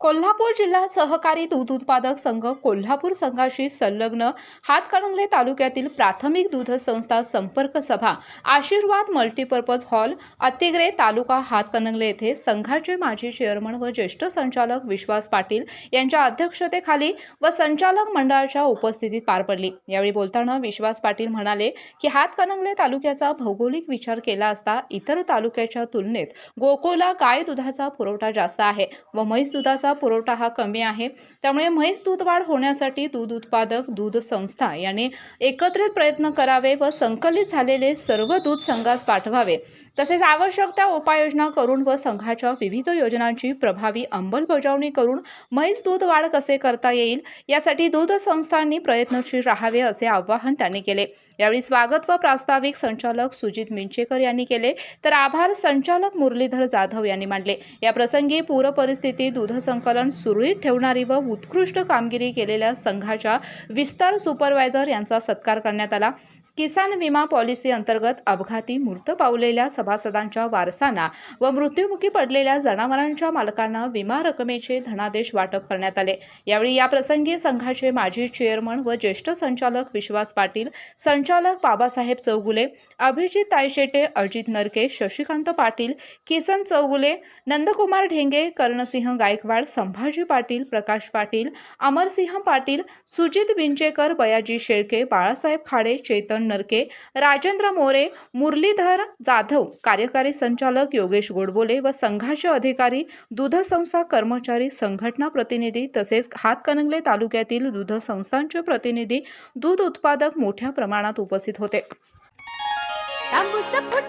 कोल्हापूर जिल्हा सहकारी दूध उत्पादक संघ कोल्हापूर संघाशी संलग्न हातकणंगले तालुक्यातील प्राथमिक दूध संस्था संपर्क सभा आशीर्वाद मल्टीपर्पज हॉल अतिग्रे तालुका हातकणंगले येथे संघाचे माजी चेअरमन व ज्येष्ठ संचालक विश्वास पाटील यांच्या अध्यक्षतेखाली व संचालक मंडळाच्या उपस्थितीत पार पडली. यावेळी बोलताना विश्वास पाटील म्हणाले की हातकणंगले तालुक्याचा भौगोलिक विचार केला असता इतर तालुक्याच्या तुलनेत गोकुळला गाय दुधाचा पुरवठा जास्त आहे व म्हैस दुधाचा पुरवठा हा कमी आहे. त्यामुळे म्हैस दूध वाढ होण्यासाठी दूध उत्पादक दूध संस्था यांनी एकत्रित प्रयत्न करावे व संकलित झालेले सर्व दूध संघास पाठवावे. तसेच आवश्यक त्या उपाययोजना करून व संघाच्या विविध योजनांची प्रभावी अंमलबजावणी करून म्हैस दूध वाढ कसे करता येईल यासाठी दूध संस्थांनी प्रयत्नशील राहावे असे आवाहन त्यांनी केले. यावेळी स्वागत व प्रास्ताविक संचालक सुजित मिंचेकर यांनी केले. तर आभार संचालक मुरलीधर जाधव यांनी मांडले. या प्रसंगी पूरपरिस्थिती दूध संकलन सुरळीत ठेवणारी व उत्कृष्ट कामगिरी केलेल्या संघाच्या विस्तार सुपरवायझर यांचा सत्कार करण्यात आला. किसान विमा पॉलिसी अंतर्गत अपघाती मृत पावलेल्या सभासदांच्या वारसांना व मृत्युमुखी पडलेल्या जनावरांच्या मालकांना विमा रकमेचे धनादेश वाटप करण्यात आले. यावेळी या प्रसंगी संघाचे माजी चेअरमन व ज्येष्ठ संचालक विश्वास पाटील संचालक बाबासाहेब चौगुले अभिजित तायशेटे अजित नरके शशिकांत पाटील किसन चौगुले नंदकुमार ढेंगे कर्णसिंह गायकवाड संभाजी पाटील प्रकाश पाटील अमरसिंह पाटील सुजित विंचेकर बयाजी शेळके बाळासाहेब खाडे चेतन नरके राजेंद्र मोरे मुरलीधर जाधव कार्यकारी संचालक योगेश गोडबोले व संघाचे अधिकारी दूध संस्था कर्मचारी संघटना प्रतिनिधी तसेच हातकणंगले तालुक्यातील दूध संस्थांचे प्रतिनिधी दूध उत्पादक मोठ्या प्रमाणात उपस्थित होते. तांबूस फुटता